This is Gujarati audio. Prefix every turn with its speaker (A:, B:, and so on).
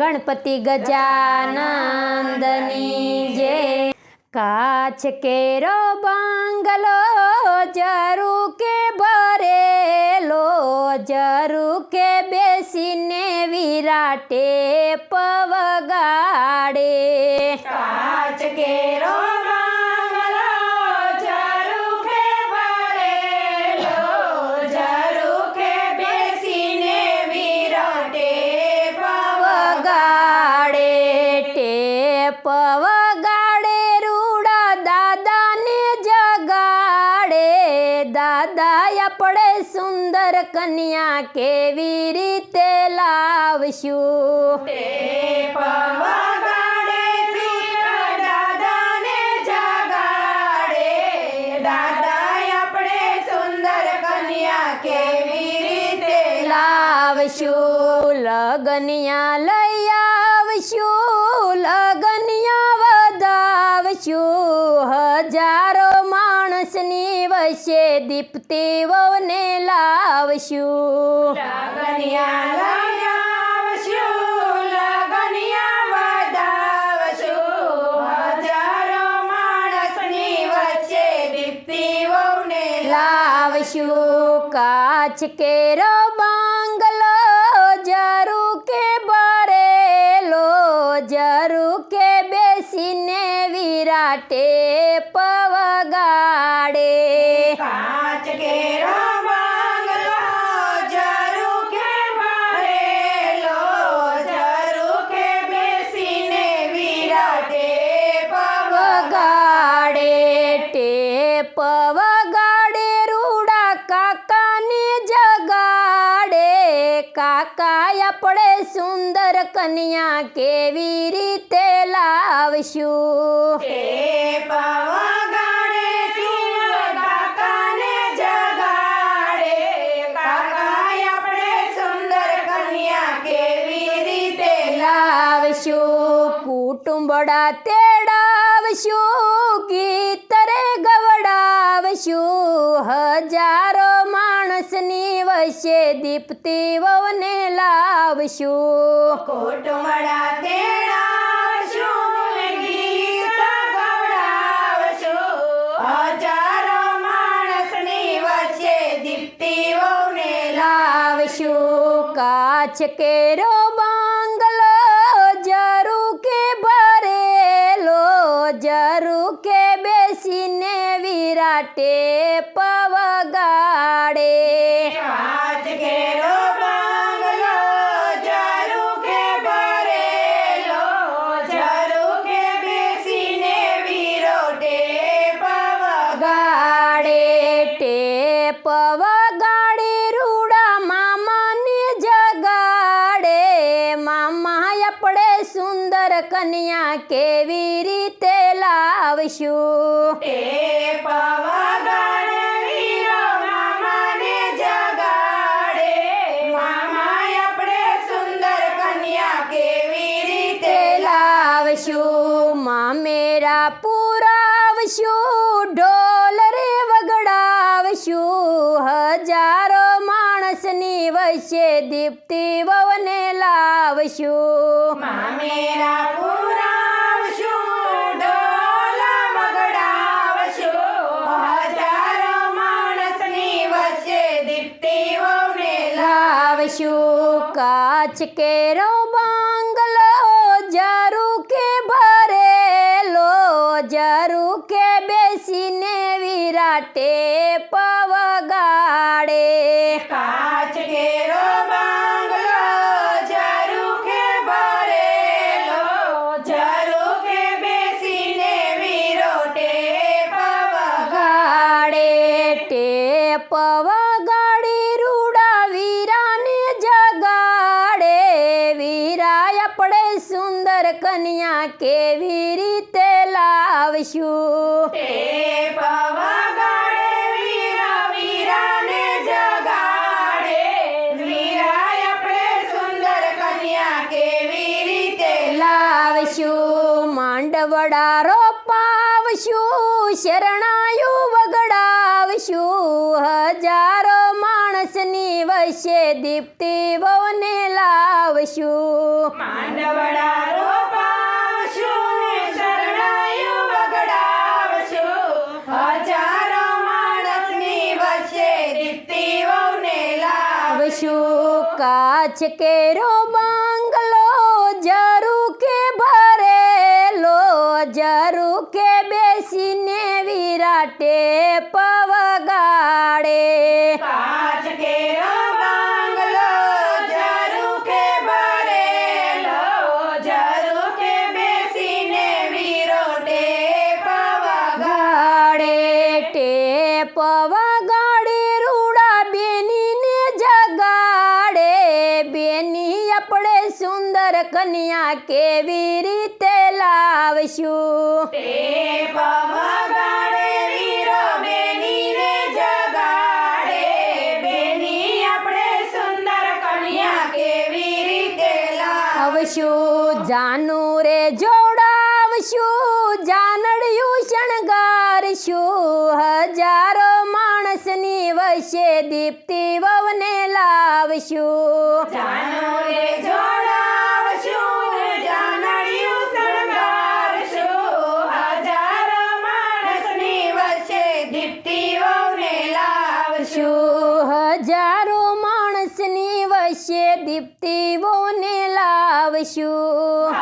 A: ગણપતિ ગજાનંદની જે કાચ કેરો બાંગલો જરુ કે ભરેલો જરુ કે બેસીને વિરાટે પવગાડે.
B: કાચ કેરો
A: ટેપ વગાડે રૂડા દાદાને જગાડે. દાદા આપણે સુંદર કન્યા કેવી રીતે લાવશું?
B: પવગાડે કેવી રીતે
A: લાવશું? લગનિયા લઈ વચ્ચે દીપ્તિઓને લાવશું. કાચ કેરો ટેપ વગાડે રૂડા કાકાને જગાડે. કાકા આપણે સુંદર કન્યા કેવી રીતે લાવશું?
B: તે પવગાડે શિવ કાકાને જગાડે. કાકા આપણે સુંદર કન્યા કેવી રીતે
A: લાવશું? કુટુંબડા તેડાવશું ગીત રે ગવડાવશું હજારો માણસની વચ્ચે દીપ્તિઓને લાવશું.
B: કુટુંબડા તેડાવશું, ગીત ગવડાવશું. હજારો માણસની વચ્ચે દીપ્તિઓને
A: લાવશું. કાચ કેરો બાંગલો ગાડે ટેપ વગાડે રૂડા મામાને જગાડે. મામા આપણે સુંદર કન્યા કેવી રીતે લાવશું? લાવશું મામેરા પુરાવશો ઢોલ રે વગડાવશું હજારો માણસની વચ્ચે દીપ્તિઓને લાવશું
B: મામેરા પુરાવશું, ઢોલ વગડાવશું. હજારો માણસની વચ્ચે દીપ્તિઓને
A: લાવશું કાચ કેરો બાંગલો વિરાટે પવગાડે.
B: કાચ ઘેરો બાંગલો ઝરૂખે ભરેલો, ઝરૂખે બેસીને વિરોટે પવ
A: ગાડે ટેપ વગાડી રૂડા વીરાને જગાડે. વીરાય આપણે સુંદર કન્યા કેવી રીતે લાવશું? લાવશું માંડવડા રોપાવશું શરણાયું વગડાવશું હજારો માણસની વચ્ચે દીપ્તિ લાવશું.
B: માંડવડા રોપાવશું શરણાયું વગડાવશું હજારો માણસની વચ્ચે દીપ્તિ વહુને લાવ
A: આવશું કાચ કેરો બાંગલો જરુ વિરાટે પવગાડે
B: કાચ બાંગલો ભરેલો બેસીને
A: વગાડે રૂડા બેનીને જગાડે. બેની આપણે સુંદર કન્યા કેવી રીતે લાવશું? જાનું રે જોડાવશું જાનડિયું શણગારશું. હજારો માણસની વચ્ચે દીપ્તિ વવને લાવશું.
B: જાનો રે દીપ્તિ વહુને લાવશું.
A: હજારો માણસની વચ્ચે દીપ્તિ લાવશું